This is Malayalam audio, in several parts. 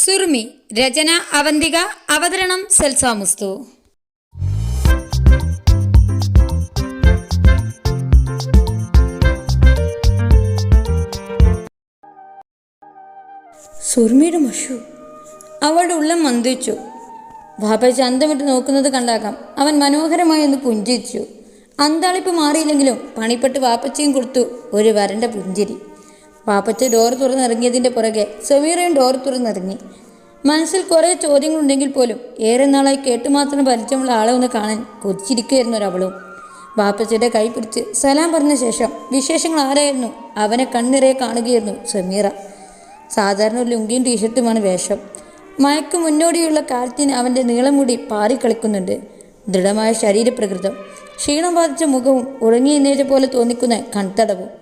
സുറുമി രചന അവന്തിക അവതരണം സെൽസാമുസ്തു സുർമിയുടെ മഷു അവളുടെ ഉള്ളം മന്ദിച്ചു ബാബ ചന്തമിട്ട് നോക്കുന്നത് കണ്ടാക്കാം അവൻ മനോഹരമായി ഒന്ന് പുഞ്ചിരിച്ചു. അന്താളിപ്പ് മാറിയില്ലെങ്കിലും പണിപ്പെട്ട് വാപ്പച്ചയും കൊടുത്തു ഒരു വരണ്ട പുഞ്ചിരി. വാപ്പച്ച ഡോർ തുറന്നിറങ്ങിയതിന്റെ പുറകെ സമീറയും ഡോർ തുറന്നിറങ്ങി. മനസ്സിൽ കുറേ ചോദ്യങ്ങളുണ്ടെങ്കിൽ പോലും ഏറെ നാളായി കേട്ടുമാത്രം പരിചയമുള്ള ആളെ ഒന്ന് കാണാൻ കൊതിച്ചിരിക്കുകയായിരുന്നു ഒരവളും. വാപ്പച്ചയുടെ കൈ പിടിച്ച് സലാം പറഞ്ഞ ശേഷം വിശേഷങ്ങൾ ആരായിരുന്നു? അവനെ കണ്ണിറയെ കാണുകയായിരുന്നു സമീറ. സാധാരണ ഒരു ലുങ്കിയും ടീഷർട്ടുമാണ് വേഷം. മയക്ക് മുന്നോടിയുള്ള കാലത്തിന് അവന്റെ നീളമുടി പാറിക്കളിക്കുന്നുണ്ട് ദൃഢമായ ശരീരപ്രകൃതം. ക്ഷീണം ബാധിച്ച മുഖവും ഉറങ്ങി നേരെ പോലെ തോന്നിക്കുന്ന കൺതടവും.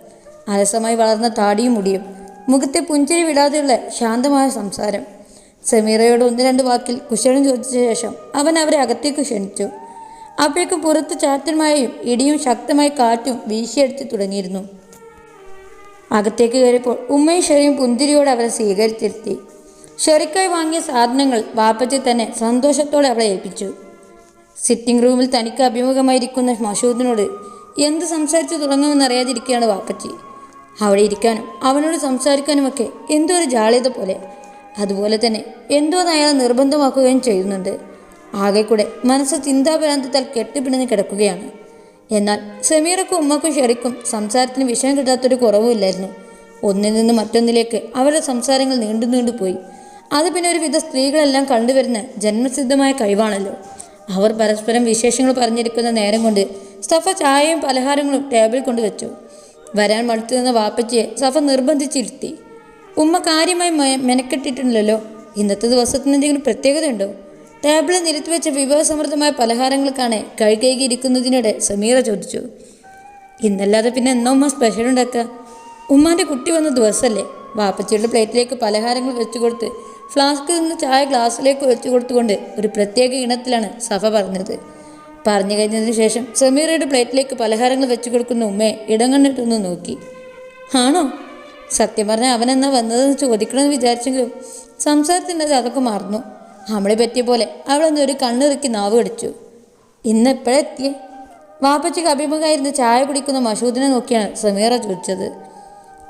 അലസമായി വളർന്ന താടിയും മുടിയും. മുഖത്തെ പുഞ്ചിരി വിടാതെയുള്ള ശാന്തമായ സംസാരം. സമീറയോട് ഒന്ന് രണ്ട് വാക്കിൽ കുശലം ചോദിച്ച ശേഷം അവൻ അവരെ അകത്തേക്ക് ക്ഷണിച്ചു. അപ്പോഴേക്കും പുറത്ത് ചാറ്റന്മായും ഇടിയും ശക്തമായി കാറ്റും വീശിയെടുത്ത് തുടങ്ങിയിരുന്നു. അകത്തേക്ക് കയറിയപ്പോൾ ഉമ്മയും ഷെറിയും പുന്തിരിയോടെ അവരെ സ്വീകരിച്ചിരുത്തി. ഷെറിക്കായി വാങ്ങിയ സാധനങ്ങൾ വാപ്പച്ചി തന്നെ സന്തോഷത്തോടെ അവളെ ഏൽപ്പിച്ചു. സിറ്റിംഗ് റൂമിൽ തനിക്ക് അഭിമുഖമായിരിക്കുന്ന മഷൂദിനോട് എന്ത് സംസാരിച്ചു തുടങ്ങുമെന്നറിയാതിരിക്കുകയാണ് വാപ്പച്ചി. അവിടെ ഇരിക്കാനും അവനോട് സംസാരിക്കാനുമൊക്കെ എന്തോ ഒരു ജാളിയത പോലെ. അതുപോലെ തന്നെ എന്തോ അയാളെ നിർബന്ധമാക്കുകയും ചെയ്യുന്നുണ്ട്. ആകെക്കൂടെ കൂടെ മനസ്സ് ചിന്താഭ്രാന്തത്താൽ കെട്ടിപ്പിണഞ്ഞ് കിടക്കുകയാണ്. എന്നാൽ സമീറക്കും ഉമ്മക്കും ഷെറിക്കും സംസാരത്തിന് വിഷയം കിട്ടാത്തൊരു കുറവുമില്ലായിരുന്നു ഒന്നിൽ നിന്ന് മറ്റൊന്നിലേക്ക് അവരുടെ സംസാരങ്ങൾ നീണ്ടു നീണ്ടു പോയി. അത് പിന്നെ ഒരുവിധ സ്ത്രീകളെല്ലാം കണ്ടുവരുന്ന ജന്മസിദ്ധമായ കഴിവാണല്ലോ. അവർ പരസ്പരം വിശേഷങ്ങൾ പറഞ്ഞിരിക്കുന്ന നേരം കൊണ്ട് സഫ ചായയും പലഹാരങ്ങളും ടേബിളിൽ കൊണ്ടുവച്ചു വരാൻ മടുത്തു നിന്ന വാപ്പച്ചിയെ സഫ നിർബന്ധിച്ചിരുത്തി. ഉമ്മ കാര്യമായി മെനക്കെട്ടിട്ടുണ്ടല്ലോ. ഇന്നത്തെ ദിവസത്തിന് എന്തെങ്കിലും പ്രത്യേകതയുണ്ടോ? ടേബിളിൽ നിരത്തി വെച്ച വിഭവസമൃദ്ധമായ പലഹാരങ്ങൾക്കാണ് കഴികൈകിയിരിക്കുന്നതിനിടെ സമീറ ചോദിച്ചു ഇന്നല്ലാതെ പിന്നെ എന്നോ ഉമ്മ സ്പെഷ്യൽ ഉണ്ടാക്കുക? ഉമ്മാന്റെ കുട്ടി വന്ന ദിവസമല്ലേ വാപ്പച്ചിയുടെ പ്ലേറ്റിലേക്ക് പലഹാരങ്ങൾ വെച്ചു കൊടുത്ത് ഫ്ലാസ്കിൽ നിന്ന് ചായ ഗ്ലാസ്സിലേക്ക് വെച്ചു കൊടുത്തുകൊണ്ട് ഒരു പ്രത്യേക ഇനത്തിലാണ് സഫ പറഞ്ഞത്. പറഞ്ഞു കഴിഞ്ഞതിന് ശേഷം സമീറയുടെ പ്ലേറ്റിലേക്ക് പലഹാരങ്ങൾ വെച്ചു കൊടുക്കുന്ന ഉമ്മയെ ഇടം കണ്ടിട്ടൊന്ന് നോക്കി. ആണോ? സത്യം പറഞ്ഞാൽ അവനെന്നാ വന്നതെന്ന് ചോദിക്കണമെന്ന് വിചാരിച്ചെങ്കിലും സംസാരത്തിന്റെ അത് അതൊക്കെ മറന്നു. നമ്മളെ പറ്റിയ പോലെ അവളൊന്ന് ഒരു കണ്ണിറുക്കി നാവ് കടിച്ചു. ഇന്ന് എപ്പോഴെത്തിയേ വാപ്പച്ചിക്ക് അഭിമുഖമായിരുന്ന് ചായ കുടിക്കുന്ന മഷൂദിനെ നോക്കിയാണ് സമീറ ചോദിച്ചത്.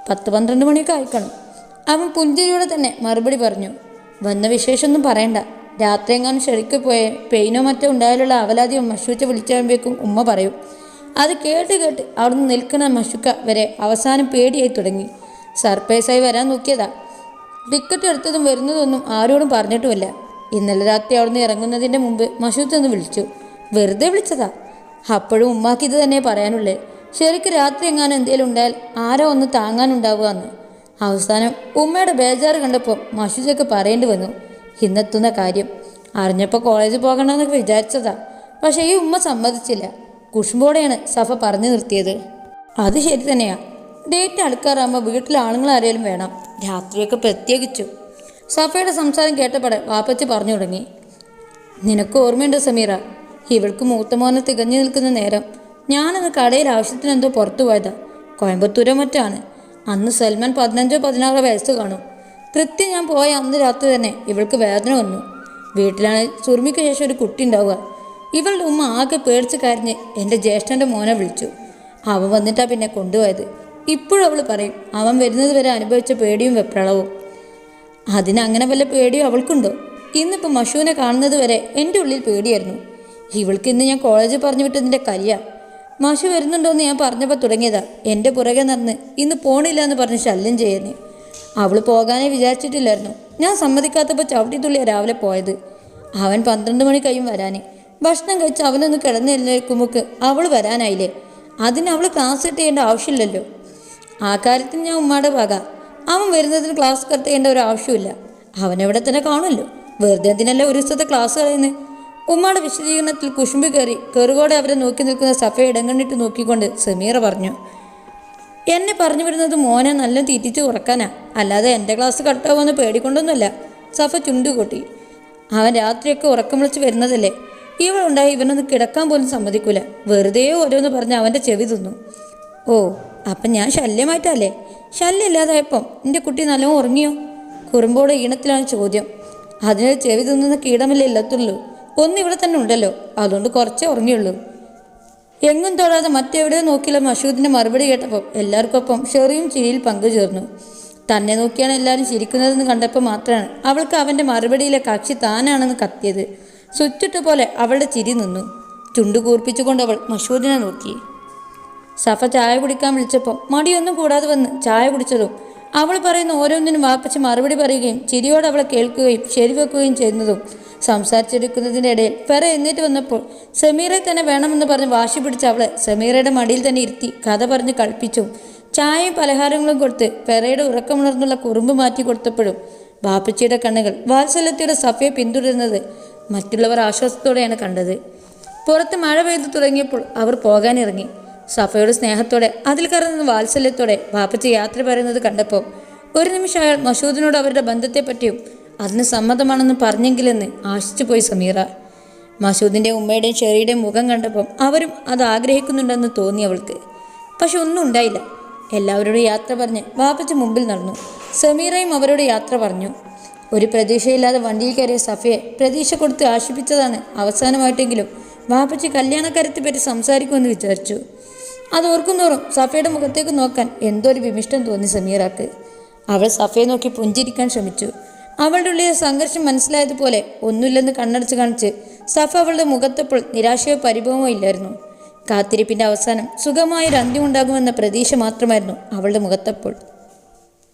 പത്ത് പന്ത്രണ്ട് മണിയൊക്കെ ആയിക്കണം. അവൻ പുഞ്ചിരിയോടെ തന്നെ മറുപടി പറഞ്ഞു. വന്ന വിശേഷമൊന്നും പറയണ്ട. രാത്രി എങ്ങാനും ശരിക്ക് പോയ പെയിനോ മറ്റോ ഉണ്ടായാലുള്ള അവലാതി മഷൂച്ച വിളിച്ചാകുമ്പോഴേക്കും ഉമ്മ പറയും അത് കേട്ട് കേട്ട് അവിടുന്ന് നിൽക്കുന്ന മഷുക്ക വരെ അവസാനം പേടിയായി തുടങ്ങി. സർപ്രൈസായി വരാൻ നോക്കിയതാ. ടിക്കറ്റ് എടുത്തതും വരുന്നതൊന്നും ആരോടും പറഞ്ഞിട്ടുമില്ല. ഇന്നലെ രാത്രി അവിടുന്ന് ഇറങ്ങുന്നതിന്റെ മുമ്പ് മഷൂത്ത് ഒന്ന് വിളിച്ചു. വെറുതെ വിളിച്ചതാ? അപ്പോഴും ഉമ്മാക്ക് ഇത് തന്നെ പറയാനുള്ളേ. ശരിക്ക് രാത്രി എങ്ങാനും എന്തെങ്കിലും ഉണ്ടായാൽ ആരോ ഒന്ന് താങ്ങാനുണ്ടാവുക എന്ന് അവസാനം ഉമ്മയുടെ ബേജാറ് കണ്ടപ്പോൾ മഷൂജൊക്കെ പറയേണ്ടി വന്നു. ഇന്നെത്തുന്ന കാര്യം. അറിഞ്ഞപ്പോൾ കോളേജിൽ പോകണമെന്നൊക്കെ വിചാരിച്ചതാ. പക്ഷേ ഈ ഉമ്മ സമ്മതിച്ചില്ല. കുഷുമ്പോടെയാണ് സഫ പറഞ്ഞു നിർത്തിയത്. അത് ശരി തന്നെയാ. ഡേറ്റ് അടുക്കാറാകുമ്പോൾ വീട്ടിൽ ആണുങ്ങൾ ആരെങ്കിലും വേണം. രാത്രിയൊക്കെ പ്രത്യേകിച്ചു. സഫയുടെ സംസാരം കേട്ടപ്പോടെ വാപ്പച്ചി പറഞ്ഞു തുടങ്ങി. നിനക്ക് ഓർമ്മയുണ്ട് സമീറ? ഇവൾക്ക് മൂത്ത മോനെ തികഞ്ഞു നിൽക്കുന്ന നേരം ഞാനന്ന് കടയിൽ ആവശ്യത്തിനെന്തോ പുറത്തു പോയതാ. കോയമ്പത്തൂരോ മറ്റാണ് അന്ന് സൽമാൻ പതിനഞ്ചോ പതിനാറോ വയസ്സ് കാണും. കൃത്യം ഞാൻ പോയ അന്ന് രാത്രി തന്നെ ഇവൾക്ക് വേദന വന്നു. വീട്ടിലാണ് സുർമിക്ക് ശേഷം ഒരു കുട്ടി ഉണ്ടാവുക. ഇവളുടെ ഉമ്മ ആകെ പേടിച്ച് കരഞ്ഞ് എന്റെ ജ്യേഷ്ഠന്റെ മോനെ വിളിച്ചു. അവൻ വന്നിട്ടാ പിന്നെ കൊണ്ടുപോയത്. ഇപ്പോഴും അവൾ പറയും അവൻ വരുന്നത് വരെ അനുഭവിച്ച പേടിയും വെപ്രളവും. അതിനങ്ങനെ വല്ല പേടിയോ അവൾക്കുണ്ടോ? ഇന്നിപ്പോൾ മഷുവിനെ കാണുന്നത് വരെ എന്റെ ഉള്ളിൽ പേടിയായിരുന്നു. ഇവൾക്ക് ഇന്ന് ഞാൻ കോളേജിൽ പറഞ്ഞു വിട്ടതിന്റെ കലിയ. മഷു വരുന്നുണ്ടോ എന്ന് ഞാൻ പറഞ്ഞപ്പോൾ തുടങ്ങിയതാ. എന്റെ പുറകെ നടന്ന് ഇന്ന് പോണില്ല എന്ന് പറഞ്ഞ് ശല്യം ചെയ്യുന്നേ അവൾ പോകാനേ വിചാരിച്ചിട്ടില്ലായിരുന്നു. ഞാൻ സമ്മതിക്കാത്തപ്പോൾ ചവിട്ടി തുള്ളിയ രാവിലെ പോയത്. അവൻ പന്ത്രണ്ട് മണി കഴിയും വരാന്. ഭക്ഷണം കഴിച്ച് അവനൊന്ന് കിടന്ന് എഴുന്നേൽക്കുമ്പോൾ അവൾ വരാനായില്ലേ? അതിന് അവൾ ക്ലാസ് കട്ട് ചെയ്യേണ്ട ആവശ്യമില്ലല്ലോ. ആ കാര്യത്തിൽ ഞാൻ ഉമ്മാടെ വക. അവൻ വരുന്നതിന് ക്ലാസ് കട്ട് ചെയ്യേണ്ട ഒരു ആവശ്യമില്ല അവനെവിടെ തന്നെ കാണുമല്ലോ. വെറുതെ അതിനല്ല ഒരു ദിവസത്തെ ക്ലാസ് കളയുന്നത് ഉമ്മാടെ വിശദീകരണത്തിൽ കുശുമ്പ് കയറി കെറുകോടെ അവരെ നോക്കി നിൽക്കുന്ന സഫയെ ഇടങ്ങണിട്ട് നോക്കിക്കൊണ്ട് സമീറ പറഞ്ഞു എന്നെ പറഞ്ഞു വരുന്നത് മോനെ നല്ല തീറ്റിച്ച് ഉറക്കാനാ. അല്ലാതെ എന്റെ ക്ലാസ് കട്ടാവുമെന്ന് പേടിക്കൊണ്ടൊന്നുമല്ല. സഫ ചുണ്ടുകൂട്ടി. അവൻ രാത്രിയൊക്കെ ഉറക്കം വിളിച്ച് വരുന്നതല്ലേ. ഇവളുണ്ടായി ഇവനൊന്ന് കിടക്കാൻ പോലും സമ്മതിക്കൂല. വെറുതെ ഓരോന്ന് പറഞ്ഞ് അവന്റെ ചെവി തിന്നു. ഓ അപ്പം ഞാൻ ശല്യമായിട്ടല്ലേ? ശല്യമില്ലാതായപ്പം എന്റെ കുട്ടി നല്ലോണം ഉറങ്ങിയോ? കുറുമ്പോടെ ഈണത്തിലാണ് ചോദ്യം. അതിന് ചെവി തിന്നുന്ന കീടമല്ലേ ഇല്ലത്തുള്ളൂ. ഒന്നിവിടെ തന്നെ ഉണ്ടല്ലോ. അതുകൊണ്ട് കുറച്ചേ ഉറങ്ങിയുള്ളൂ. എങ്ങും തൊടാതെ മറ്റെവിടെയോ നോക്കിയുള്ള മഷൂദിന്റെ മറുപടി കേട്ടപ്പോൾ എല്ലാവർക്കൊപ്പം ഷെറിയും ചിരിയിൽ പങ്കുചേർന്നു. തന്നെ നോക്കിയാണ് എല്ലാവരും ചിരിക്കുന്നതെന്ന് കണ്ടപ്പോൾ മാത്രമാണ് അവൾക്ക് അവന്റെ മറുപടിയിലെ കക്ഷി താനാണെന്ന് കത്തിയത്. സ്വിച്ചിട്ട പോലെ അവളുടെ ചിരി നിന്നു. ചുണ്ടു കൂർപ്പിച്ചുകൊണ്ട് അവൾ മഷൂദിനെ നോക്കി. സഫ ചായ കുടിക്കാൻ വിളിച്ചപ്പോൾ മടിയൊന്നും കൂടാതെ വന്ന് ചായ കുടിച്ചതും അവൾ പറയുന്ന ഓരോന്നിനും വാപ്പച്ച മറുപടി പറയുകയും ചിരിയോടെ അവളെ കേൾക്കുകയും ശരിവെക്കുകയും ചെയ്യുന്നതും സംസാരിച്ചെടുക്കുന്നതിന്റെ ഇടയിൽ ഫെറ എന്നിട്ട് വന്നപ്പോൾ സമീറെ തന്നെ വേണമെന്ന് പറഞ്ഞ് വാശി പിടിച്ച് അവളെ സമീറയുടെ മടിയിൽ തന്നെ ഇരുത്തി കഥ പറഞ്ഞ് കളിപ്പിച്ചു ചായയും പലഹാരങ്ങളും കൊടുത്ത് ഫെറയുടെ ഉറക്കമുണർന്നുള്ള കുറുമ്പ് മാറ്റി കൊടുത്തപ്പോഴും ബാപ്പച്ചിയുടെ കണ്ണുകൾ വാത്സല്യത്തിയുടെ സഫയെ പിന്തുടരുന്നത് മറ്റുള്ളവർ ആശ്വാസത്തോടെയാണ് കണ്ടത്. പുറത്ത് മഴ പെയ്തു തുടങ്ങിയപ്പോൾ അവർ പോകാനിറങ്ങി. സഫയുടെ സ്നേഹത്തോടെ അതിൽ കറങ്ങുന്ന വാത്സല്യത്തോടെ വാപ്പച്ചി യാത്ര പറയുന്നത് കണ്ടപ്പോൾ ഒരു നിമിഷം അയാൾ മഷൂദിനോട് അവരുടെ ബന്ധത്തെപ്പറ്റിയും അതിന് സമ്മതമാണെന്ന് പറഞ്ഞെങ്കിലെന്ന് ആശിച്ചു പോയി സമീറ. മസൂദിന്റെ ഉമ്മയുടെയും ഷെറിയുടെയും മുഖം കണ്ടപ്പം അവരും അത് ആഗ്രഹിക്കുന്നുണ്ടെന്ന് തോന്നി അവൾക്ക്. പക്ഷെ ഒന്നും ഉണ്ടായില്ല. എല്ലാവരോടും യാത്ര പറഞ്ഞ് വാപ്പച്ചി മുമ്പിൽ നടന്നു. സമീറയും അവരോട് യാത്ര പറഞ്ഞു. ഒരു പ്രതീക്ഷയില്ലാതെ വണ്ടിയിൽ കയറിയ സഫയെ പ്രതീക്ഷ കൊടുത്ത് ആശിപ്പിച്ചതാണ് അവസാനമായിട്ടെങ്കിലും വാപ്പച്ചി കല്യാണക്കാരത്തെ പറ്റി സംസാരിക്കുമെന്ന് വിചാരിച്ചു. അത് ഓർക്കുന്നോറും സഫയുടെ മുഖത്തേക്ക് നോക്കാൻ എന്തോ ഒരു വിമിഷ്ടം തോന്നി സമീറാക്ക്. അവൾ സഫയെ നോക്കി പുഞ്ചിരിക്കാൻ ശ്രമിച്ചു. അവളുടെ ഉള്ളിലെ സംഘർഷം മനസ്സിലായതുപോലെ ഒന്നുമില്ലെന്ന് കണ്ണടച്ച് കാണിച്ച് സഫ അവളുടെ മുഖത്തപ്പോൾ നിരാശയോ പരിഭവമോ ഇല്ലായിരുന്നു. കാത്തിരിപ്പിന്റെ അവസാനം സുഖമായൊരു അന്ത്യമുണ്ടാകുമെന്ന പ്രതീക്ഷ മാത്രമായിരുന്നു അവളുടെ മുഖത്തപ്പോൾ.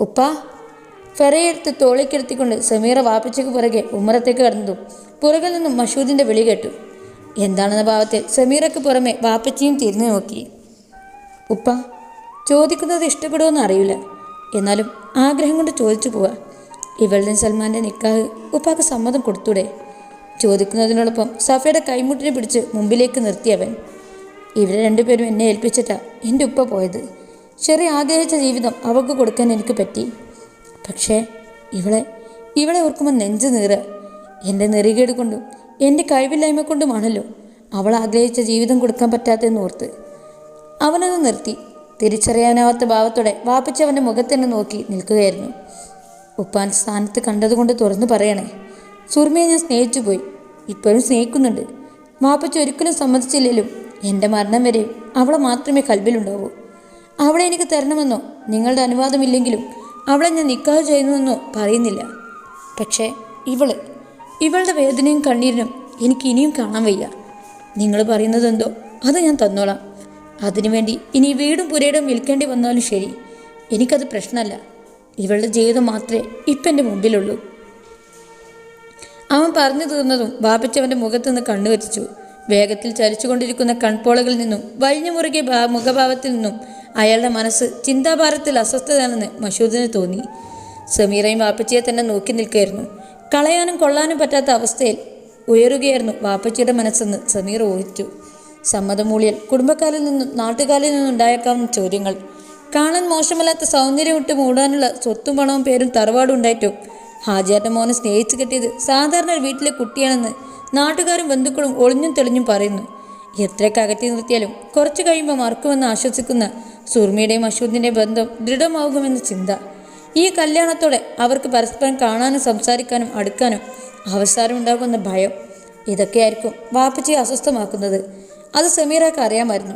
ഉപ്പ ഫെറയെടുത്ത് തോളിക്കെടുത്തിക്കൊണ്ട് സമീറ വാപ്പിച്ചയ്ക്ക് പുറകെ ഉമ്മറത്തേക്ക് കടന്നതും പുറകിൽ നിന്നും മഷൂദിന്റെ വിളി കേട്ടു. എന്താണെന്ന ഭാവത്തിൽ സമീറയ്ക്ക് പുറമെ വാപ്പച്ചിയും തിരിഞ്ഞു നോക്കി. ഉപ്പ ചോദിക്കുന്നത് ഇഷ്ടപ്പെടുമെന്ന് അറിയില്ല എന്നാലും ആഗ്രഹം കൊണ്ട് ചോദിച്ചു പോവാ. ഇവളുടെയും സൽമാന്റെ നിക്കാഹ് ഉപ്പാക്ക് സമ്മതം കൊടുത്തൂടെ. ചോദിക്കുന്നതിനോടൊപ്പം സഫയുടെ കൈമുട്ടിനെ പിടിച്ച് മുമ്പിലേക്ക് നിർത്തിയവൻ ഇവരെ രണ്ടുപേരും എന്നെ ഏൽപ്പിച്ചിട്ടാ എന്റെ ഉപ്പ പോയത്. ചെറിയ ആഗ്രഹിച്ച ജീവിതം അവൾക്ക് കൊടുക്കാൻ എനിക്ക് പറ്റി. പക്ഷേ ഇവളെ ഇവളെ ഓർക്കുമ്പോൾ നെഞ്ച് നീറ. എന്റെ നെറികേട് കൊണ്ടും എന്റെ കഴിവില്ലായ്മ കൊണ്ടുമാണല്ലോ അവൾ ആഗ്രഹിച്ച ജീവിതം കൊടുക്കാൻ പറ്റാത്തതെന്ന് ഓർത്ത്. അവനത് നിർത്തി. തിരിച്ചറിയാനാവാത്ത ഭാവത്തോടെ വാപ്പിച്ചവന്റെ മുഖത്തന്നെ നോക്കി നിൽക്കുകയായിരുന്നു. ഉപ്പാൻ സ്ഥാനത്ത് കണ്ടതുകൊണ്ട് തുറന്നു പറയണേ. സുർമയെ ഞാൻ സ്നേഹിച്ചു പോയി. ഇപ്പോഴും സ്നേഹിക്കുന്നുണ്ട്. വാപ്പച്ച ഒരിക്കലും സമ്മതിച്ചില്ലെങ്കിലും എന്റെ മരണം വരെ അവളെ മാത്രമേ കൽബിലുണ്ടാവൂ അവളെ എനിക്ക് തരണമെന്നോ നിങ്ങളുടെ അനുവാദമില്ലെങ്കിലും അവളെ ഞാൻ നിക്കാഹ് ചെയ്യുന്നുവെന്നോ പറയുന്നില്ല. പക്ഷേ ഇവൾ ഇവളുടെ വേദനയും കണ്ണീരിനും എനിക്ക് ഇനിയും കാണാൻ വയ്യ. നിങ്ങൾ പറയുന്നതെന്തോ അത് ഞാൻ തന്നോളാം. അതിനുവേണ്ടി ഇനി വീടും പുരയിടും വിൽക്കേണ്ടി വന്നാലും ശരി. എനിക്കത് പ്രശ്നമല്ല. ഇവളുടെ ജീവിതം മാത്രമേ ഇപ്പം എന്റെ മുമ്പിലുള്ളൂ. അവൻ പറഞ്ഞു തീർന്നതും ബാപ്പച്ചവന്റെ മുഖത്ത് നിന്ന് കണ്ണു വെച്ചിച്ചു വേഗത്തിൽ ചലിച്ചുകൊണ്ടിരിക്കുന്ന കൺപോളകളിൽ നിന്നും വഴിഞ്ഞു മുറുകിയ മുഖഭാവത്തിൽ നിന്നും അയാളുടെ മനസ്സ് ചിന്താഭാരത്തിൽ അസ്വസ്ഥതയാണെന്ന് മഷൂദിന് തോന്നി. സമീറയും വാപ്പച്ചിയെ തന്നെ നോക്കി നിൽക്കുകയായിരുന്നു. കളയാനും കൊള്ളാനും പറ്റാത്ത അവസ്ഥയിൽ ഉയരുകയായിരുന്നു വാപ്പച്ചിയുടെ മനസ്സെന്ന് സമീർ ഊഹിച്ചു. സമ്മതം മൂളിയൽ കുടുംബക്കാരിൽ നിന്നും നാട്ടുകാരിൽ നിന്നും ഉണ്ടായേക്കാവുന്ന ചോദ്യങ്ങൾ. കാണാൻ മോശമല്ലാത്ത സൗന്ദര്യം വിട്ട് മൂടാനുള്ള സ്വത്തും പണവും പേരും തറവാടും ഉണ്ടായിട്ടും ഹാജിയാറ്റ മോനെ സ്നേഹിച്ചു കെട്ടിയത് സാധാരണ വീട്ടിലെ കുട്ടിയാണെന്ന് നാട്ടുകാരും ബന്ധുക്കളും ഒളിഞ്ഞും തെളിഞ്ഞും പറയുന്നു. എത്രയൊക്കെ അകറ്റി നിർത്തിയാലും കുറച്ചു കഴിയുമ്പോൾ മറക്കുമെന്ന് ആശ്വസിക്കുന്ന സുർമിയുടെയും അശ്വതിന്റെയും ബന്ധം ദൃഢമാകുമെന്ന ചിന്ത. ഈ കല്യാണത്തോടെ അവർക്ക് പരസ്പരം കാണാനും സംസാരിക്കാനും അടുക്കാനും അവസരമുണ്ടാകുമെന്ന ഭയം. ഇതൊക്കെയായിരിക്കും വാപ്പച്ചിയെ അസ്വസ്ഥമാക്കുന്നത്. അത് സമീറക്ക് അറിയാമായിരുന്നു.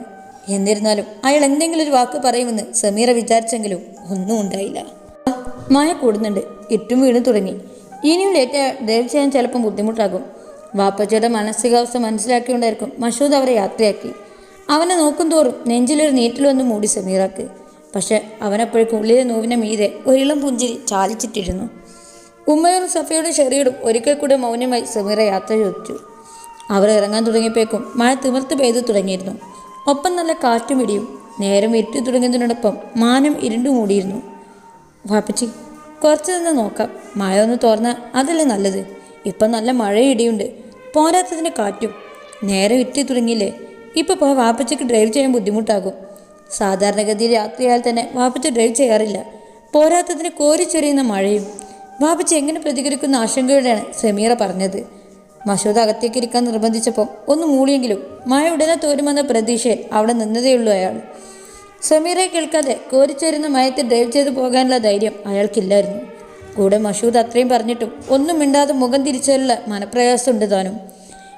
എന്നിരുന്നാലും അയാൾ എന്തെങ്കിലും ഒരു വാക്ക് പറയുമെന്ന് സമീറ വിചാരിച്ചെങ്കിലും ഒന്നും ഉണ്ടായില്ല. മഴ കൂടുന്നുണ്ട്. ഇട്ടും വീണു തുടങ്ങി. ഇനിയും ലേറ്റ് ഡ്രൈവ് ചെയ്യാൻ ചിലപ്പം ബുദ്ധിമുട്ടാകും. വാപ്പച്ചയുടെ മാനസികാവസ്ഥ മനസ്സിലാക്കിയുണ്ടായിരിക്കും മഷൂദ് അവരെ യാത്രയാക്കി. അവനെ നോക്കും തോറും നെഞ്ചിലൊരു നീറ്റിൽ വന്ന് മൂടി സമീറാക്ക്. പക്ഷെ അവനപ്പോഴേക്കും ഉള്ളിലെ നോവിനെ മീതെ ഒരിളം പുഞ്ചിരി ചാലിച്ചിട്ടിരുന്നു. ഉമ്മയോടും സഫയോടും ഷെറിയോടും ഒരിക്കൽ കൂടെ മൗനമായി സമീറ യാത്ര ചോദിച്ചു. അവർ ഇറങ്ങാൻ തുടങ്ങിയപ്പോഴേക്കും മഴ തിമിർത്ത് പെയ്തു തുടങ്ങിയിരുന്നു. ഒപ്പം നല്ല കാറ്റും ഇടിയും. നേരം ഇരുട്ടി തുടങ്ങിയതിനോടൊപ്പം മാനം ഇരുണ്ടു മൂടിയിരുന്നു. വാപ്പച്ചി കുറച്ച് നിന്ന് നോക്കാം. മഴ ഒന്ന് തോർന്നാൽ അതല്ലേ നല്ലത്? ഇപ്പം നല്ല മഴ ഇടിയുണ്ട്. പോരാത്തതിന് കാറ്റും. നേരെ ഇറ്റി തുടങ്ങിയില്ലേ? ഇപ്പോൾ പോയ വാപ്പച്ചയ്ക്ക് ഡ്രൈവ് ചെയ്യാൻ ബുദ്ധിമുട്ടാകും. സാധാരണഗതിയിൽ രാത്രിയായാൽ തന്നെ വാപ്പച്ച ഡ്രൈവ് ചെയ്യാറില്ല. പോരാത്തതിന് കോരിച്ചൊരിയുന്ന മഴയും. വാപ്പച്ച എങ്ങനെ പ്രതികരിക്കുന്ന ആശങ്കയോടെയാണ് സമീറ പറഞ്ഞത്. മഷൂദ് അകത്തേക്ക് ഇരിക്കാൻ നിർബന്ധിച്ചപ്പോൾ ഒന്ന് മൂളിയെങ്കിലും മഴ ഉടനെ തോരുമെന്ന പ്രതീക്ഷയിൽ അവിടെ നിന്നതേയുള്ളൂ അയാൾ. സമീറെ കേൾക്കാതെ കോരിച്ചേരുന്ന മയത്തെ ഡ്രൈവ് ചെയ്തു പോകാനുള്ള ധൈര്യം അയാൾക്കില്ലായിരുന്നു. കൂടെ മഷൂദ് അത്രയും പറഞ്ഞിട്ടും ഒന്നും മിണ്ടാതെ മുഖം തിരിച്ചാലുള്ള മനപ്രയാസമുണ്ട് താനും.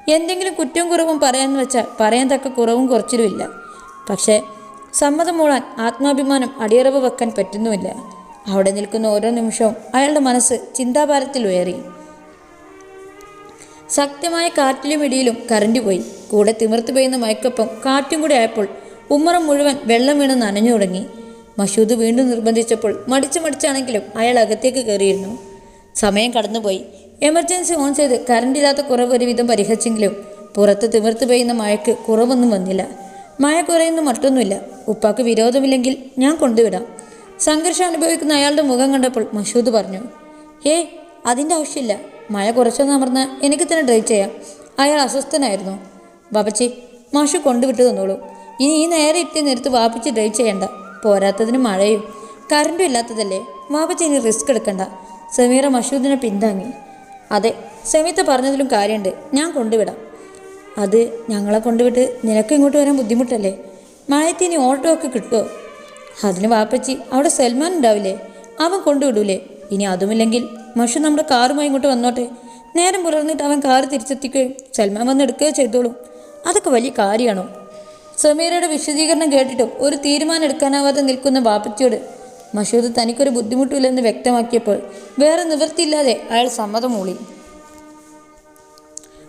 എന്തെങ്കിലും കുറ്റവും കുറവും പറയാമെന്ന് വെച്ചാൽ പറയാൻ തക്ക കുറവും കുറച്ചിലുമില്ല. പക്ഷേ സമ്മതം മൂളാൻ ആത്മാഭിമാനം അടിയറവ് വെക്കാൻ പറ്റുന്നുമില്ല. അവിടെ നിൽക്കുന്ന ഓരോ നിമിഷവും അയാളുടെ മനസ്സ് ചിന്താഭാരത്തിൽ ഉയറി. ശക്തമായ കാറ്റിലും ഇടിയിലും കറണ്ട് പോയി. കൂടെ തിമിർത്ത് പെയ്യുന്ന മയക്കൊപ്പം കാറ്റും കൂടി ആയപ്പോൾ ഉമ്മറം മുഴുവൻ വെള്ളം വീണ് നനഞ്ഞു തുടങ്ങി. മഷൂദ് വീണ്ടും നിർബന്ധിച്ചപ്പോൾ മടിച്ചു മടിച്ചാണെങ്കിലും അയാൾ അകത്തേക്ക് കയറിയിരുന്നു. സമയം കടന്നുപോയി. എമർജൻസി ഓൺ ചെയ്ത് കറണ്ടില്ലാത്ത കുറവ് ഒരുവിധം പരിഹരിച്ചെങ്കിലും പുറത്ത് തിമിർത്ത് പെയ്യുന്ന മഴയ്ക്ക് കുറവൊന്നും വന്നില്ല. മഴ കുറയുന്ന മറ്റൊന്നുമില്ല ഉപ്പാക്ക് വിരോധമില്ലെങ്കിൽ ഞാൻ കൊണ്ടുവിടാം. സംഘർഷം അനുഭവിക്കുന്ന അയാളുടെ മുഖം കണ്ടപ്പോൾ മഷൂദ് പറഞ്ഞു ഏയ് അതിന്റെ ആവശ്യമില്ല. മഴ കുറച്ചൊന്ന് അമർന്ന് എനിക്ക് തന്നെ ഡ്രൈവ് ചെയ്യാം. അയാൾ അസ്വസ്ഥനായിരുന്നു. ബാബച്ചി മാഷു കൊണ്ടുവിട്ട് തന്നോളൂ. ഇനി ഈ നേരെ ഇട്ടി നേരത്ത് വാപ്പിച്ച് ഡ്രൈവ് ചെയ്യണ്ട. പോരാത്തതിന് മഴയും കറണ്ടും ഇല്ലാത്തതല്ലേ. വാപ്പച്ചി ഇനി റിസ്ക് എടുക്കണ്ട. സമീറ മഷൂദിനെ പിന്താങ്ങി. അതെ സമീത്ത പറഞ്ഞതിലും കാര്യമുണ്ട് ഞാൻ കൊണ്ടുവിടാം. അത് ഞങ്ങളെ കൊണ്ടുവിട്ട് നിനക്ക് ഇങ്ങോട്ട് വരാൻ ബുദ്ധിമുട്ടല്ലേ? മഴയത്ത് ഇനി ഓട്ടോ ഒക്കെ കിട്ടുമോ അതിന് വാപ്പച്ചി അവിടെ സൽമാൻ ഉണ്ടാവില്ലേ? അവൻ കൊണ്ടുവിടൂലേ? ഇനി അതുമില്ലെങ്കിൽ മഷു നമ്മുടെ കാറുമായി ഇങ്ങോട്ട് വന്നോട്ടെ. നേരം പുലർന്നിട്ട് അവൻ കാറ് തിരിച്ചെത്തിക്കുകയും സൽമാൻ വന്ന് എടുക്കുകയോ ചെയ്തോളും. അതൊക്കെ വലിയ കാര്യമാണോ? സമീറയുടെ വിശദീകരണം കേട്ടിട്ടും ഒരു തീരുമാനം എടുക്കാനാവാതെ നിൽക്കുന്ന ബാപ്പച്ചിയോട് മഷൂദ് തനിക്കൊരു ബുദ്ധിമുട്ടില്ലെന്ന് വ്യക്തമാക്കിയപ്പോൾ വേറെ നിവൃത്തിയില്ലാതെ അയാൾ സമ്മതം മൂളി.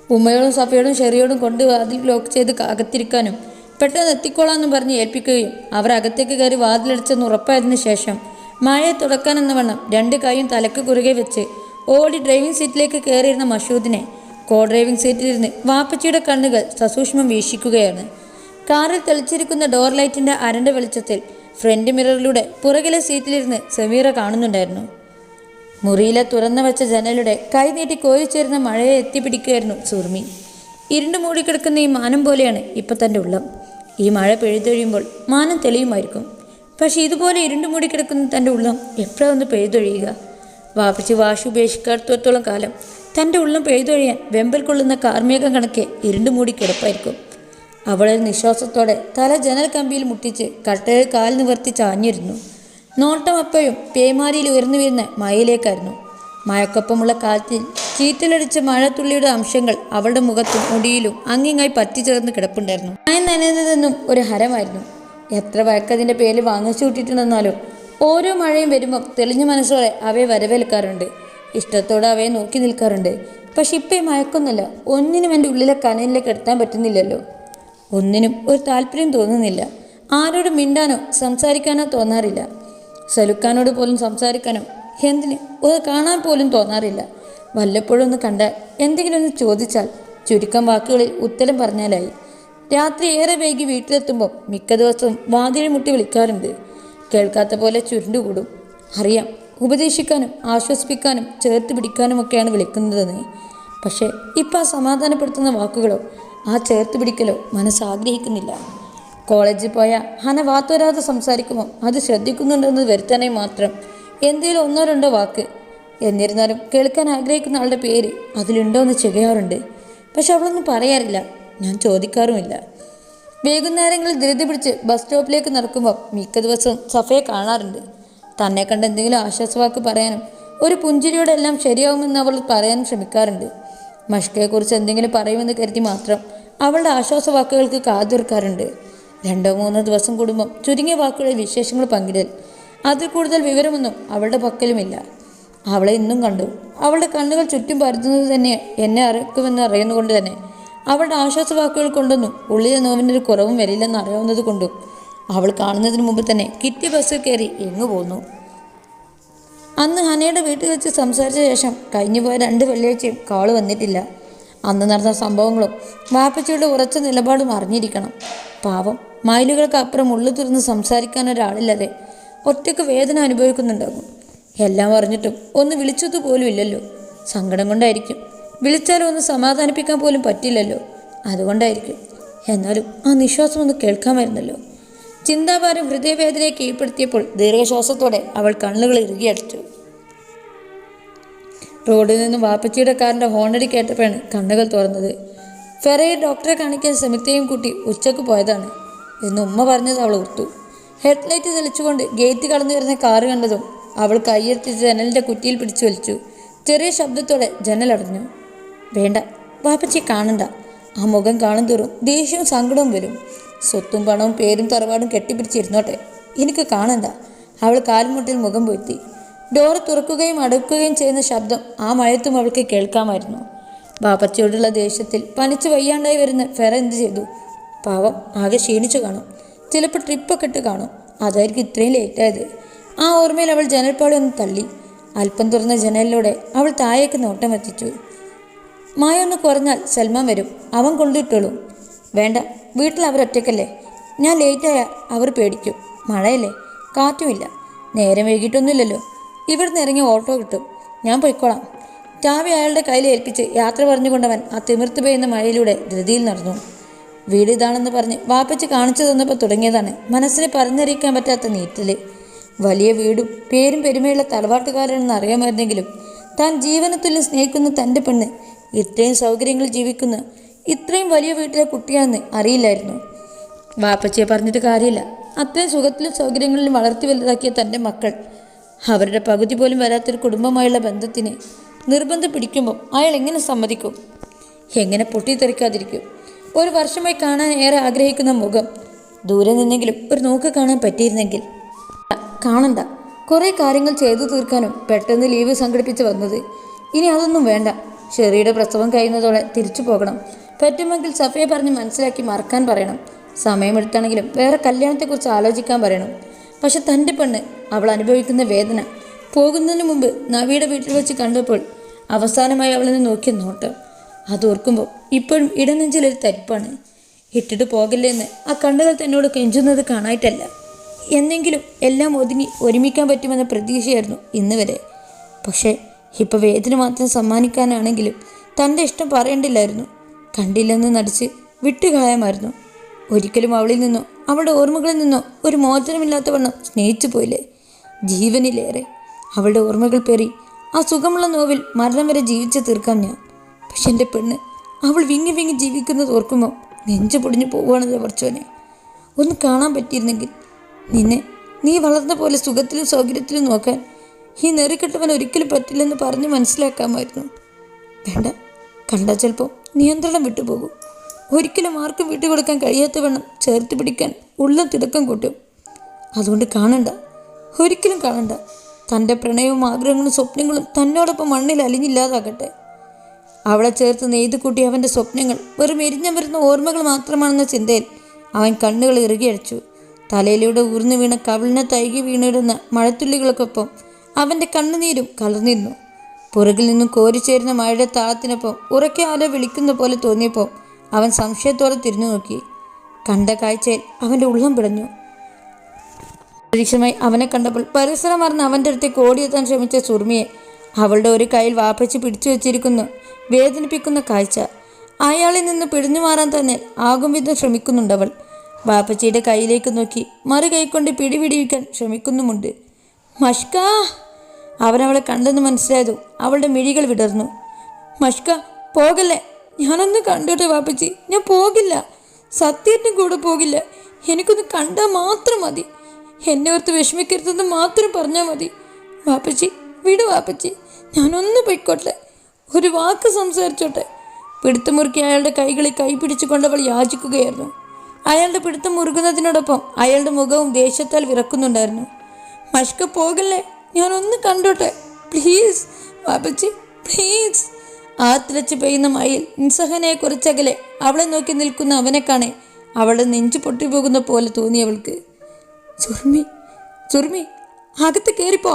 ഉമ്മയോടും സഫയോടും ഷെറിയോടും കൊണ്ട് വാതിൽ ലോക്ക് ചെയ്ത് അകത്തിരിക്കാനും പെട്ടെന്ന് എത്തിക്കോളാമെന്ന് പറഞ്ഞ് ഏൽപ്പിക്കുകയും അവർ അകത്തേക്ക് കയറി വാതിലടിച്ചെന്ന് ഉറപ്പായതിനു ശേഷം മഴയെ തുടക്കാനെന്ന വണ്ണം രണ്ട് കൈയും തലക്ക് കുറുകെ വെച്ച് ഓടി ഡ്രൈവിംഗ് സീറ്റിലേക്ക് കയറിയിരുന്ന മഷൂദിനെ കോ ഡ്രൈവിംഗ് സീറ്റിലിരുന്ന് വാപ്പച്ചിയുടെ കണ്ണുകൾ സസൂക്ഷ്മം വീക്ഷിക്കുകയാണ്. കാറിൽ തെളിച്ചിരിക്കുന്ന ഡോർ ലൈറ്റിന്റെ അരണ്ട വെളിച്ചത്തിൽ ഫ്രണ്ട് മിററിലൂടെ പുറകിലെ സീറ്റിലിരുന്ന് സമീറ കാണുന്നുണ്ടായിരുന്നു. മുറിയിലെ തുറന്നു വെച്ച ജനലുടെ കൈ നീട്ടി കോരിച്ചേരുന്ന മഴയെ എത്തിപ്പിടിക്കുകയായിരുന്നു സുർമി. ഇരുണ്ട് മൂടിക്കിടക്കുന്ന ഈ മാനം പോലെയാണ് ഇപ്പം തന്റെ ഉള്ളം. ഈ മഴ പെഴുതൊഴിയുമ്പോൾ മാനം തെളിയുമായിരിക്കും. പക്ഷെ ഇതുപോലെ ഇരുണ്ടു മൂടി കിടക്കുന്ന തന്റെ ഉള്ളം എപ്പോഴൊന്ന് പെയ്തൊഴിയുക? വാപ്പിച്ച് വാശി ഉപേക്ഷിക്കാത്തോളം കാലം തന്റെ ഉള്ളം പെയ്തൊഴിയാൻ വെമ്പൽ കൊള്ളുന്ന കാർമേഘം കണക്കെ ഇരുണ്ടു മൂടി കിടപ്പായിരിക്കും. അവളെ നിശ്വാസത്തോടെ തല ജനൽ കമ്പിയിൽ മുട്ടിച്ച് കട്ടയിൽ കാൽ നിവർത്തി ചാഞ്ഞിരുന്നു. നോട്ടം അപ്പോഴും പേമാരിയിൽ ഉയർന്നു വീഴുന്ന മഴയിലേക്കായിരുന്നു. മഴക്കൊപ്പമുള്ള കാറ്റിൽ ചീറ്റലടിച്ച മഴത്തുള്ളിയുടെ അംശങ്ങൾ അവളുടെ മുഖത്തും മുടിയിലും അങ്ങിങ്ങായി പറ്റിച്ചേർന്ന് കിടപ്പുണ്ടായിരുന്നു. മഴ നനയുന്നതെന്നും ഒരു ഹരമായിരുന്നു. എത്ര വഴക്കതിന്റെ പേര് വാങ്ങിച്ചു കൂട്ടിയിട്ടുണ്ടെന്നാലും ഓരോ മഴയും വരുമ്പോൾ തെളിഞ്ഞ മനസ്സോടെ അവയെ വരവേൽക്കാറുണ്ട്. ഇഷ്ടത്തോടെ അവയെ നോക്കി നിൽക്കാറുണ്ട്. പക്ഷെ ഇപ്പം ഈ മയക്കൊന്നുമില്ല ഒന്നിനും എന്റെ ഉള്ളിലെ കനലിലേക്ക് എത്താൻ പറ്റുന്നില്ലല്ലോ. ഒന്നിനും ഒരു താല്പര്യം തോന്നുന്നില്ല. ആരോടും മിണ്ടാനോ സംസാരിക്കാനോ തോന്നാറില്ല. സലുക്കാനോട് പോലും സംസാരിക്കാനോ എന്തിന്? ഒന്ന് കാണാൻ പോലും തോന്നാറില്ല. വല്ലപ്പോഴും ഒന്ന് കണ്ടാൽ എന്തെങ്കിലും ഒന്ന് ചോദിച്ചാൽ ചുരുക്കം വാക്കുകളിൽ ഉത്തരം പറഞ്ഞാലായി. രാത്രി ഏറെ വൈകി വീട്ടിലെത്തുമ്പോൾ മിക്ക ദിവസവും വാതിൽ മുട്ടി വിളിക്കാറുണ്ട്. കേൾക്കാത്ത പോലെ ചുരുണ്ടുകൂടും. അറിയാം ഉപദേശിക്കാനും ആശ്വസിപ്പിക്കാനും ചേർത്ത് പിടിക്കാനുമൊക്കെയാണ് വിളിക്കുന്നതെന്ന്. പക്ഷേ ഇപ്പം ആ സമാധാനപ്പെടുത്തുന്ന വാക്കുകളോ ആ ചേർത്ത് പിടിക്കലോ മനസ്സ് ആഗ്രഹിക്കുന്നില്ല. കോളേജിൽ പോയാൽ ഹന വാത്തോരാതെ സംസാരിക്കുമ്പോൾ അത് ശ്രദ്ധിക്കുന്നുണ്ടെന്ന് വരുത്താനായി മാത്രം എന്തെങ്കിലും ഒന്നോ രണ്ടോ വാക്ക്. എന്നിരുന്നാലും കേൾക്കാൻ ആഗ്രഹിക്കുന്ന ആളുടെ പേര് അതിലുണ്ടോ എന്ന് ചെയ്യാറുണ്ട് പക്ഷെ അവളൊന്നും പറയാറില്ല. ഞാൻ ചോദിക്കാറുമില്ല. വൈകുന്നേരങ്ങളിൽ ധൃതി പിടിച്ച് ബസ് സ്റ്റോപ്പിലേക്ക് നടക്കുമ്പോൾ മിക്ക ദിവസവും സഫയെ കാണാറുണ്ട്. തന്നെ കണ്ട് എന്തെങ്കിലും ആശ്വാസവാക്ക് പറയാനും ഒരു പുഞ്ചിരിയോടെ എല്ലാം ശരിയാവുമെന്ന് അവൾ പറയാനും ശ്രമിക്കാറുണ്ട്. മഷ്കയെക്കുറിച്ച് എന്തെങ്കിലും പറയുമെന്ന് കരുതി മാത്രം അവളുടെ ആശ്വാസവാക്കുകൾക്ക് കാതോർക്കാറുണ്ട്. രണ്ടോ മൂന്നോ ദിവസം കൂടുമ്പം ചുരുങ്ങിയ വാക്കുകളിൽ വിശേഷങ്ങൾ പങ്കിടൽ. അതിൽ കൂടുതൽ വിവരമൊന്നും അവളുടെ പക്കലുമില്ല. അവളെ ഇന്നും കണ്ടു. അവളുടെ കണ്ണുകൾ ചുറ്റും പരത്തുന്നത് തന്നെ എന്നെ അറിയിക്കുമെന്ന് അറിയുന്നതുകൊണ്ട് തന്നെ അവളുടെ ആശ്വാസവാക്കുകൾ കൊണ്ടൊന്നും ഉള്ളിലെ നോവിന്റെ ഒരു കുറവും വരില്ലെന്ന് അറിയാവുന്നത് കൊണ്ടും അവൾ കാണുന്നതിന് മുമ്പ് തന്നെ കിറ്റി ബസ്സിൽ കയറി എങ്ങു പോന്നു. അന്ന് ഹനയുടെ വീട്ടിൽ വെച്ച് സംസാരിച്ച ശേഷം കഴിഞ്ഞുപോയ രണ്ട് വെള്ളിയാഴ്ചയും കാൾ വന്നിട്ടില്ല. അന്ന് നടന്ന സംഭവങ്ങളും വാപ്പച്ചിയുടെ ഉറച്ച നിലപാടും അറിഞ്ഞിരിക്കണം. പാവം മൈലുകൾക്ക് അപ്പുറം ഉള്ളു തുറന്ന് സംസാരിക്കാൻ ഒരാളില്ലാതെ ഒറ്റയ്ക്ക് വേദന അനുഭവിക്കുന്നുണ്ടാകും. എല്ലാം അറിഞ്ഞിട്ടും ഒന്ന് വിളിച്ചത് പോലും ഇല്ലല്ലോ. സങ്കടം കൊണ്ടായിരിക്കും. വിളിച്ചാലും ഒന്ന് സമാധാനിപ്പിക്കാൻ പോലും പറ്റില്ലല്ലോ. അതുകൊണ്ടായിരിക്കും. എന്നാലും ആ നിശ്വാസം ഒന്ന് കേൾക്കാമായിരുന്നല്ലോ. ചിന്താഭാരം ഹൃദയവേദനയെ കീഴ്പ്പെടുത്തിയപ്പോൾ ദീർഘശ്വാസത്തോടെ അവൾ കണ്ണുകൾ ഇറുകിയടച്ചു റോഡിൽ നിന്നും വാപ്പച്ചിയുടെ കാറിന്റെ ഹോണടി കേട്ടപ്പോഴാണ് കണ്ണുകൾ തുറന്നത്. ഫെറയെ ഡോക്ടറെ കാണിക്കാൻ സമിതയും കൂട്ടി ഉച്ചയ്ക്ക് പോയതാണ്. എന്ന് ഉമ്മ പറഞ്ഞത് അവൾ ഓർത്തു. ഹെഡ്ലൈറ്റ് തെളിച്ചുകൊണ്ട് ഗേറ്റ് കടന്നു വരുന്ന കാറ് കണ്ടതും അവൾ കൈയെത്തി ജനലിന്റെ കുറ്റിയിൽ പിടിച്ചു വലിച്ചു. ചെറിയ ശബ്ദത്തോടെ ജനലടഞ്ഞു വേണ്ട വാപ്പച്ചി കാണണ്ട. ആ മുഖം കാണും തോറും ദേഷ്യവും സങ്കടവും വരും. സ്വത്തും പണവും പേരും തറവാടും കെട്ടിപ്പിടിച്ചിരുന്നോട്ടെ. എനിക്ക് കാണണ്ട. അവൾ കാൽമുട്ടിൽ മുഖം പൊരുത്തി ഡോർ തുറക്കുകയും അടക്കുകയും ചെയ്യുന്ന ശബ്ദം ആ മഴത്തും അവൾക്ക് കേൾക്കാമായിരുന്നു. ബാപ്പച്ചിയോടുള്ള ദേഷ്യത്തിൽ പനിച്ച് വയ്യാണ്ടായി വരുന്ന ഫെറ എന്ത് ചെയ്തു? പാവം ആകെ ക്ഷീണിച്ചു കാണും. ചിലപ്പോൾ ട്രിപ്പൊക്കെ ഇട്ട് കാണും. അതായിരിക്കും ഇത്രയും ലേറ്റായത്. ആ ഓർമ്മയിൽ അവൾ ജനൽപ്പാളി ഒന്ന് തള്ളി. അല്പം തുറന്ന ജനലിലൂടെ അവൾ താഴേക്ക് നോട്ടം എത്തിച്ചു. മായ ഒന്ന് കുറഞ്ഞാൽ സൽമാൻ വരും. അവൻ കൊണ്ടിട്ടുള്ളൂ വേണ്ട വീട്ടിൽ അവരൊറ്റക്കല്ലേ ഞാൻ ലേറ്റായാൽ അവർ പേടിക്കും. മഴയല്ലേ? കാറ്റുമില്ല. നേരം വൈകിട്ടൊന്നുമില്ലല്ലോ. ഇവിടുന്ന് ഇറങ്ങി ഓട്ടോ കിട്ടും. ഞാൻ പൊയ്ക്കോളാം. ചാവി അയാളുടെ കയ്യിൽ ഏൽപ്പിച്ച് യാത്ര പറഞ്ഞുകൊണ്ടവൻ ആ തിമിർത്ത് പെയ്യുന്ന മഴയിലൂടെ ധൃതിയിൽ നടന്നു. വീട് ഇതാണെന്ന് പറഞ്ഞ് വാപ്പച്ച് കാണിച്ചു തന്നപ്പോൾ തുടങ്ങിയതാണ് മനസ്സിനെ പറഞ്ഞറിയിക്കാൻ പറ്റാത്ത നീറ്റൽ. വലിയ വീടും പേരും പെരുമയുള്ള തറവാട്ടുകാരാണെന്ന് അറിയാമായിരുന്നെങ്കിലും താൻ ജീവനത്തുല്യം സ്നേഹിക്കുന്ന തന്റെ പെണ്ണ് ഇത്രയും സൗകര്യങ്ങൾ ജീവിക്കുന്ന ഇത്രയും വലിയ വീട്ടിലെ കുട്ടിയാണെന്ന് അറിയില്ലായിരുന്നു. വാപ്പച്ചിയെ പറഞ്ഞിട്ട് കാര്യമില്ല. അത്രയും സുഖത്തിലും സൗകര്യങ്ങളിലും വളർത്തി വലുതാക്കിയ തന്റെ മക്കൾ അവരുടെ പകുതി പോലും വരാത്തൊരു കുടുംബമായുള്ള ബന്ധത്തിന് നിർബന്ധം പിടിക്കുമ്പോൾ അയാൾ എങ്ങനെ സമ്മതിക്കും? എങ്ങനെ പൊട്ടിത്തെറിക്കാതിരിക്കും? ഒരു വർഷമായി കാണാൻ ഏറെ ആഗ്രഹിക്കുന്ന മുഖം ദൂരെ നിന്നെങ്കിലും ഒരു നോക്ക് കാണാൻ പറ്റിയിരുന്നെങ്കിൽ. കാണണ്ട. കുറേ കാര്യങ്ങൾ ചെയ്തു തീർക്കാനും പെട്ടെന്ന് ലീവ് സംഘടിപ്പിച്ച് വന്നത്. ഇനി അതൊന്നും വേണ്ട. ഷെറിയുടെ പ്രസവം കഴിയുന്നതോടെ തിരിച്ചു പോകണം. പറ്റുമെങ്കിൽ സഫയെ പറഞ്ഞ് മനസ്സിലാക്കി മറക്കാൻ പറയണം. സമയമെടുത്താണെങ്കിലും വേറെ കല്യാണത്തെക്കുറിച്ച് ആലോചിക്കാൻ പറയണം. പക്ഷെ തന്റെ പെണ്ണ് അവൾ അനുഭവിക്കുന്ന വേദന പോകുന്നതിന് മുമ്പ് നവിയുടെ വീട്ടിൽ വെച്ച് കണ്ടപ്പോൾ അവസാനമായി അവളെന്ന് നോക്കിയ നോട്ട്. അതോർക്കുമ്പോൾ ഇപ്പോഴും ഇടനെഞ്ചിലൊരു തരിപ്പാണ്. ഇട്ടിട്ട് പോകില്ലെന്ന് ആ കണ്ണുകൾ തന്നോട് കെഞ്ചുന്നത് കാണായിട്ടല്ല. എന്നെങ്കിലും എല്ലാം ഒതുങ്ങി ഒരുമിക്കാൻ പറ്റുമെന്ന പ്രതീക്ഷയായിരുന്നു ഇന്ന് വരെ പക്ഷേ ഇപ്പം വേദന മാത്രം സമ്മാനിക്കാനാണെങ്കിലും തന്റെ ഇഷ്ടം പറയേണ്ടില്ലായിരുന്നു. കണ്ടില്ലെന്ന് നടിച്ച് വിട്ടുകളയാമായിരുന്നു. ഒരിക്കലും അവളിൽ നിന്നോ അവളുടെ ഓർമ്മകളിൽ നിന്നോ ഒരു മോചനമില്ലാത്ത വണ്ണം സ്നേഹിച്ചു പോയില്ലേ? ജീവനിലേറെ. അവളുടെ ഓർമ്മകൾ പേറി ആ സുഖമുള്ള നോവിൽ മരണം വരെ ജീവിച്ചു തീർക്കാം ഞാൻ. പക്ഷെ എന്റെ പെണ്ണ് അവൾ വിങ്ങി വിങ്ങി ജീവിക്കുന്നത് ഓർക്കുമ്പോൾ നെഞ്ചു പൊടിഞ്ഞു പോവുകയാണല്ലോ കുറച്ചോനെ ഒന്ന് കാണാൻ പറ്റിയിരുന്നെങ്കിൽ നിന്നെ നീ വളർന്ന പോലെ സുഖത്തിലും സൗകര്യത്തിലും നോക്കാൻ ഈ നെറിക്കെട്ടവൻ ഒരിക്കലും പറ്റില്ലെന്ന് പറഞ്ഞ് മനസ്സിലാക്കാമായിരുന്നു. വേണ്ട കണ്ടാൽ ചിലപ്പോൾ നിയന്ത്രണം വിട്ടുപോകും. ഒരിക്കലും ആർക്കും വിട്ടുകൊടുക്കാൻ കഴിയാത്ത വണ്ണം ചേർത്ത് പിടിക്കാൻ ഉള്ളം തിടുക്കം കൂട്ടും. അതുകൊണ്ട് കാണണ്ട ഒരിക്കലും കാണണ്ട. തന്റെ പ്രണയവും ആഗ്രഹങ്ങളും സ്വപ്നങ്ങളും തന്നോടൊപ്പം മണ്ണിൽ അലിഞ്ഞില്ലാതാകട്ടെ. അവളെ ചേർത്ത് നെയ്ത് കൂട്ടി അവന്റെ സ്വപ്നങ്ങൾ വെറും എരിഞ്ഞ വരുന്ന ഓർമ്മകൾ മാത്രമാണെന്ന ചിന്തയിൽ അവൻ കണ്ണുകൾ ഇറുകിയടിച്ചു തലയിലൂടെ ഊർന്നു വീണ കവിളിനെ തൈകി വീണിടുന്ന മഴത്തുള്ളികൾക്കൊപ്പം അവന്റെ കണ്ണുനീരും കളർന്നിരുന്നു പുറകിൽ നിന്നും കോരിച്ചേരുന്ന മഴയുടെ താളത്തിനൊപ്പം ഉറക്കെ ആരോ വിളിക്കുന്ന പോലെ തോന്നിയപ്പോൾ അവൻ സംശയത്തോടെ തിരിഞ്ഞു നോക്കി. കണ്ട കാഴ്ചയിൽ അവന്റെ ഉള്ളം പിടഞ്ഞു. പ്രതീക്ഷമായി അവനെ കണ്ടപ്പോൾ പരിസരം മറന്ന് അവന്റെ അടുത്തേക്ക് ഓടിയെത്താൻ ശ്രമിച്ച സുർമിയെ അവളുടെ ഒരു കയ്യിൽ വാപ്പച്ച് പിടിച്ചു വെച്ചിരിക്കുന്നു. വേദനിപ്പിക്കുന്ന കാഴ്ച. അയാളിൽ നിന്ന് പിടിഞ്ഞു മാറാൻ തന്നെ ആകും വിധം ശ്രമിക്കുന്നുണ്ടവൾ വാപ്പച്ചിയുടെ കയ്യിലേക്ക് നോക്കി മറു കൈക്കൊണ്ട് പിടിപിടിവിക്കാൻ ശ്രമിക്കുന്നുമുണ്ട്. മഷ്ക! അവനവളെ കണ്ടെന്ന് മനസ്സിലായതു അവളുടെ മിഴികൾ വിടർന്നു. മഷ്ക പോകല്ലേ? ഞാനൊന്ന് കണ്ടോട്ടെ വാപ്പച്ചി. ഞാൻ പോകില്ല. സത്യത്തിനും കൂടെ പോകില്ല. എനിക്കൊന്ന് കണ്ടാൽ മാത്രം മതി. എന്നെ ഓർത്ത് വിഷമിക്കരുതെന്ന് മാത്രം പറഞ്ഞാൽ മതി. വാപ്പച്ചി വിടു വാപ്പച്ചി. ഞാനൊന്ന് പൊയ്ക്കോട്ടെ. ഒരു വാക്ക് സംസാരിച്ചോട്ടെ. പിടുത്തം മുറുക്കി അയാളുടെ കൈകളിൽ കൈ പിടിച്ചുകൊണ്ടവൾ യാചിക്കുകയായിരുന്നു. അയാളുടെ പിടുത്തം മുറുകുന്നതിനോടൊപ്പം അയാളുടെ മുഖവും ദേഷ്യത്താൽ വിറക്കുന്നുണ്ടായിരുന്നു. മഷ്ക പോകല്ലേ? ഞാനൊന്ന് കണ്ടോട്ടെ? പ്ലീസ് വാപ്പച്ചി പ്ലീസ് ആത്തിലച്ച് പെയ്യുന്ന മയിൽ നിസ്സഹനയെ കുറച്ചകലെ അവളെ നോക്കി നിൽക്കുന്ന അവനെ കാണെ അവളെ നെഞ്ചു പൊട്ടിപ്പോകുന്ന പോലെ തോന്നി അവൾക്ക്. ചുർമി ചുർമി അകത്ത് കയറിപ്പോ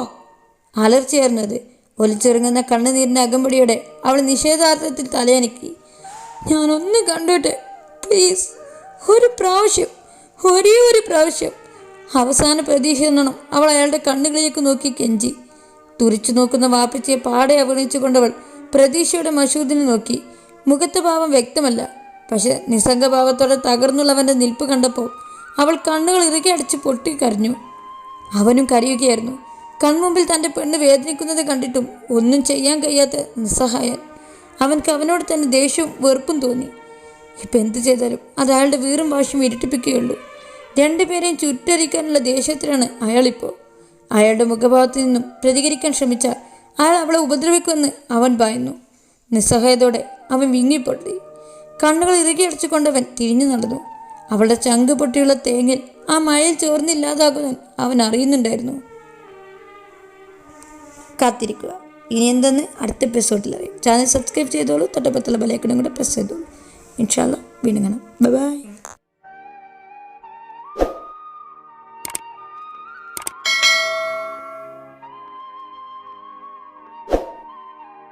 അലർച്ചയായിരുന്നത് ഒലിച്ചിറങ്ങുന്ന കണ്ണുനീരിന്റെ അകമ്പടിയോടെ അവൾ നിഷേധാർത്ഥത്തിൽ തലയനക്കി. ഞാനൊന്ന് കണ്ടോട്ടെ? പ്ലീസ് ഒരു പ്രാവശ്യം ഒരേ ഒരു പ്രാവശ്യം അവസാന പ്രതീക്ഷ എന്നണം അവൾ അയാളുടെ കണ്ണുകളിലേക്ക് നോക്കി കെഞ്ചി. തുറിച്ചു നോക്കുന്ന വാപ്പച്ചിയെ പാടെ അവഗണിച്ചുകൊണ്ടവൾ പ്രതീക്ഷയുടെ മഷൂദിനെ നോക്കി. മുഖത്തെ ഭാവം വ്യക്തമല്ല. പക്ഷെ നിസ്സംഗഭാവത്തോടെ തകർന്നുള്ളവന്റെ നിൽപ്പ് കണ്ടപ്പോൾ അവൾ കണ്ണുകൾ ഇറുകെ അടിച്ച് പൊട്ടിക്കരഞ്ഞു അവനും കരയുകയായിരുന്നു. കൺമുമ്പിൽ തന്റെ പെണ്ണ് വേദനിക്കുന്നത് കണ്ടിട്ടും ഒന്നും ചെയ്യാൻ കഴിയാത്ത നിസ്സഹായൻ. അവൻക്ക് അവനോട് തന്നെ ദേഷ്യവും വെറുപ്പും തോന്നി. ഇപ്പം എന്ത് ചെയ്താലും അത് അയാളുടെ വീറും വാശിയും ഇരട്ടിപ്പിക്കുകയുള്ളൂ. രണ്ടുപേരെയും ചുറ്റരിക്കാനുള്ള ദേഷ്യത്തിലാണ് അയാളിപ്പോൾ. അയാളുടെ മുഖഭാവത്ത് നിന്നും പ്രതികരിക്കാൻ ശ്രമിച്ചാൽ അയാൾ അവളെ ഉപദ്രവിക്കുമെന്ന് അവൻ ഭയന്നു നിസ്സഹായതോടെ അവൻ വിങ്ങിപ്പൊട്ടി. കണ്ണുകൾ ഇറുകി അടച്ചുകൊണ്ടവൻ തിരിഞ്ഞു നടന്നു. അവളുടെ ചങ്ക് പൊട്ടിയുള്ള തേങ്ങിൽ ആ മഴയിൽ ചോർന്നില്ലാതാകുമെന്ന് അവൻ അറിയുന്നുണ്ടായിരുന്നു. കാത്തിരിക്കുക. ഇനി എന്തെന്ന് അടുത്ത എപ്പിസോഡിൽ അറിയാം. ചാനൽ സബ്സ്ക്രൈബ് ചെയ്തോളൂ. തൊട്ടപ്പത്തുള്ള ബലേക്കനും കൂടെ പ്രസ് ചെയ്തോളൂ. ഇൻഷാല്ല വീണ്ടും കാണാം. ബൈ